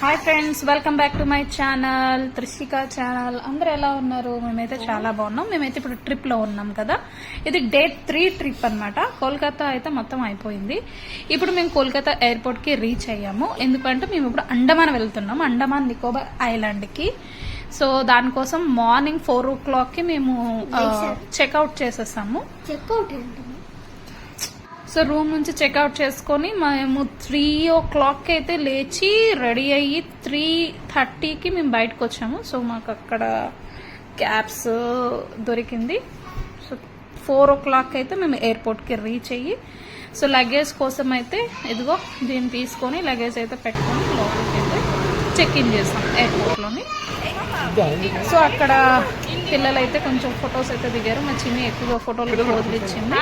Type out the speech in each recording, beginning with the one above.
Hi friends welcome back to my channel Trishika channel అందరూ ఎలా ఉన్నారు? మేమైతే చాలా బాగున్నాం. మేమైతే ఇప్పుడు ట్రిప్లో ఉన్నాం కదా. ఇది డే త్రీ ట్రిప్ అన్నమాట. కోల్కతా అయితే మొత్తం అయిపోయింది. ఇప్పుడు మేము కోల్కతా ఎయిర్పోర్ట్కి రీచ్ అయ్యాము. ఎందుకంటే మేము ఇప్పుడు అండమాన్ వెళ్తున్నాం. అండమాన్ నికోబార్ ఐలాండ్కి. సో దానికోసం మార్నింగ్ ఫోర్ ఓ క్లాక్కి మేము చెక్అవుట్ చేసేసాము. చెక్అవుట్ సో రూమ్ నుంచి చెక్అవుట్ చేసుకొని మేము త్రీ ఓ క్లాక్ అయితే లేచి రెడీ అయ్యి త్రీ థర్టీకి మేము బయటకు వచ్చాము. సో మాకు అక్కడ క్యాబ్స్ దొరికింది. సో ఫోర్ ఓ క్లాక్ అయితే మేము ఎయిర్పోర్ట్కి రీచ్ అయ్యి సో లగేజ్ కోసం అయితే ఇదిగో దీన్ని తీసుకొని లగేజ్ అయితే పెట్టుకొని లోపలికి అయితే చెక్ ఇన్ చేసాం ఎయిర్పోర్ట్లోని. సో అక్కడ పిల్లలు అయితే కొంచెం ఫొటోస్ అయితే దిగారు. మా చిన్ని ఎక్కువగా ఫోటోలు వదిలిచ్చింది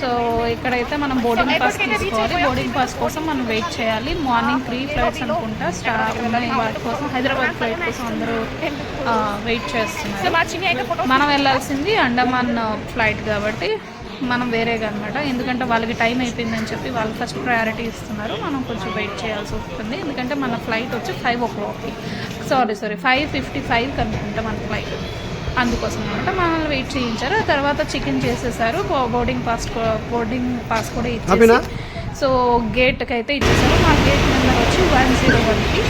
సో ఇక్కడైతే మనం బోర్డింగ్ పాస్ తీసుకోవాలి. బోర్డింగ్ పాస్ కోసం మనం వెయిట్ చేయాలి. మార్నింగ్ త్రీ ఫ్లైట్స్ అనుకుంటా. స్టార్ ఉన్నాయి. వాటి కోసం హైదరాబాద్ ఫ్లైట్ కోసం అందరూ వెయిట్ చేస్తున్నారు. మనం వెళ్ళాల్సింది అండమాన్ ఫ్లైట్ కాబట్టి మనం వేరేగా అనమాట ఎందుకంటే వాళ్ళకి టైం అయిపోయిందని చెప్పి వాళ్ళు ఫస్ట్ ప్రయారిటీ ఇస్తున్నారు. మనం కొంచెం వెయిట్ చేయాల్సి వస్తుంది. ఎందుకంటే మన ఫ్లైట్ వచ్చి ఫైవ్ ఓ క్లాక్కి sorry sorry five fifty five అనుకుంటా మన ఫ్లైట్ అందుకోసం అనమాట మనల్ని వెయిట్ చేయించారు. ఆ తర్వాత చికెన్ చేసేసారు. బోర్డింగ్ పాస్ బోర్డింగ్ పాస్ కూడా ఇచ్చేసి. సో గేట్కి అయితే ఇచ్చేసారు. మా గేట్ నెంబర్ వచ్చి వన్ జీరో వన్కి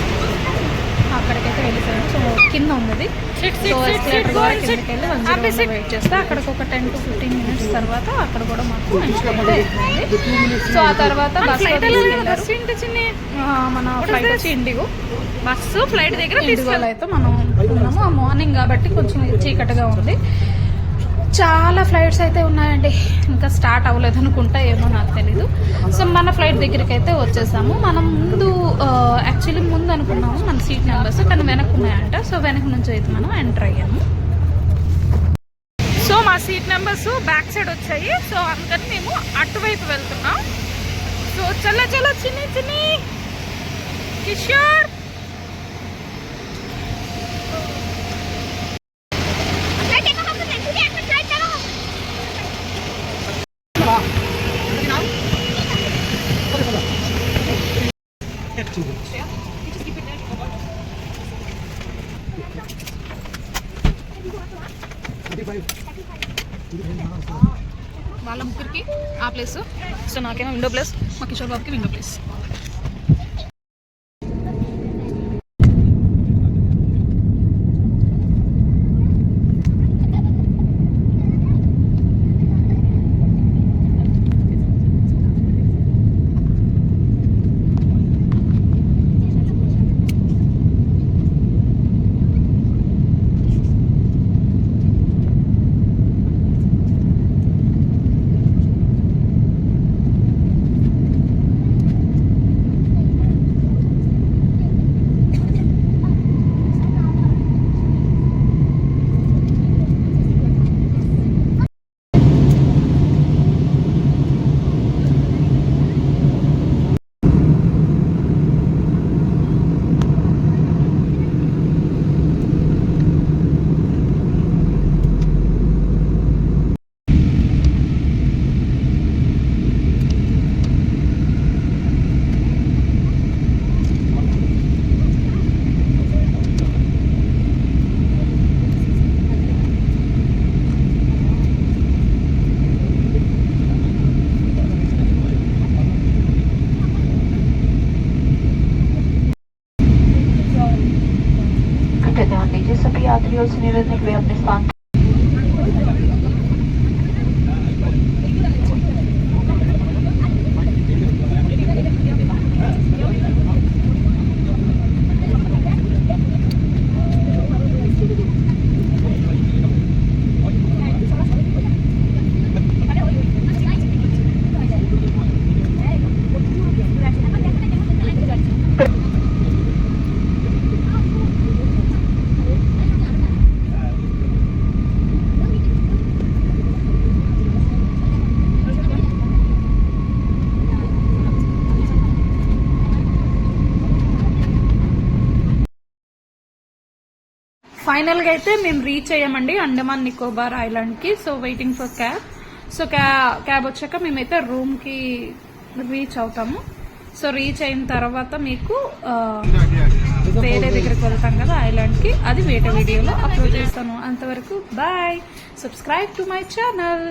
అక్కడికైతే వెళ్ళిపోయాము సో కింద ఉన్నది సో ఎస్కలేటర్ ద్వారా కిందకి వెళ్ళి వన్ జీరో వెయిట్ చేస్తే అక్కడికి ఒక టెన్ టు ఫిఫ్టీన్ మినిట్స్ తర్వాత అక్కడ కూడా మాకు సో ఆ తర్వాత బస్ మన ఫ్లైట్ వచ్చి ఇండిగో. బస్సు ఫ్లైట్ దగ్గర ఇండిగోలో అయితే మనం ఉన్నాము ఆ మార్నింగ్ కాబట్టి కొంచెం చీకటిగా ఉంది. చాలా ఫ్లైట్స్ అయితే ఉన్నాయండి. ఇంకా స్టార్ట్ అవ్వలేదు అనుకుంటా ఏమో నాకు తెలీదు. సో మన ఫ్లైట్ దగ్గరికి అయితే వచ్చేసాము. మనం ముందు యాక్చువల్లీ ముందు అనుకున్నాము మన సీట్ నెంబర్స్ కానీ వెనక్కి ఉన్నాయంట. సో వెనక నుంచి అయితే మనం ఎంటర్ అయ్యాము. సీట్ నెంబర్స్ బ్యాక్ సైడ్ వచ్చాయి. సో అందుకని మేము అటువైపు వెళ్తున్నాం. సో చల్ల చల్ల చిన్ని చిన్ని. కిషోర్! వాళ్ళ ముగ్గురికి ఆ ప్లేస్ సో నాకేమో విండో ప్లేస్ మా కిషోర్ బాబుకి విండో ప్లేస్ यात्रियों से निवेदन है कि वे अपने स्थान ఫైనల్గా అయితే మేము రీచ్ అయ్యామండి Andaman Nicobar ఐలాండ్కి. So waiting for cab so cab వచ్చాక మేమైతే రూమ్కి రీచ్ అవుతాము. సో రీచ్ అయిన తర్వాత మీకు వేరే దగ్గరికి వెళ్తాం కదా ఐలాండ్కి అది వేరే వీడియోలో అప్లోడ్ చేస్తాను. అంతవరకు bye subscribe to my channel